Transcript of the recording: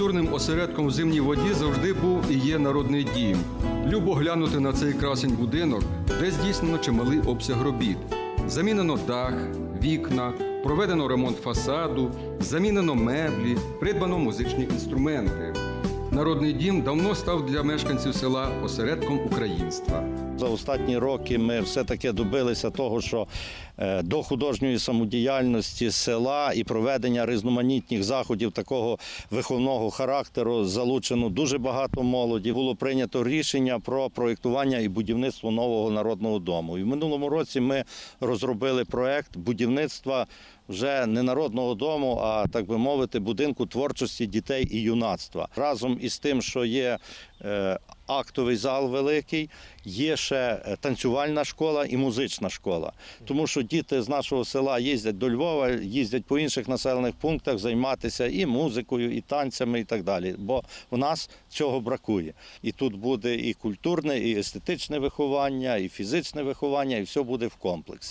Культурним осередком в зимній воді завжди був і є народний дім. Любо глянути на цей красень будинок, де здійснено чималий обсяг робіт. Замінено дах, вікна, проведено ремонт фасаду, замінено меблі, придбано музичні інструменти. Народний дім давно став для мешканців села осередком українства. За останні роки ми все-таки добилися того, що е, до художньої самодіяльності села і проведення різноманітних заходів такого виховного характеру залучено дуже багато молоді. Було прийнято рішення про проєктування і будівництво нового народного дому. І в минулому році ми розробили проєкт будівництва вже не народного дому, а так би мовити, будинку творчості дітей і юнацтва. Разом із тим, що є е, актовий зал великий, є ще е, танцювальна школа і музична школа. Тому що діти з нашого села їздять до Львова, їздять по інших населених пунктах займатися і музикою, і танцями, і так далі. Бо в нас цього бракує. І тут буде і культурне, і естетичне виховання, і фізичне виховання, і все буде в комплексі.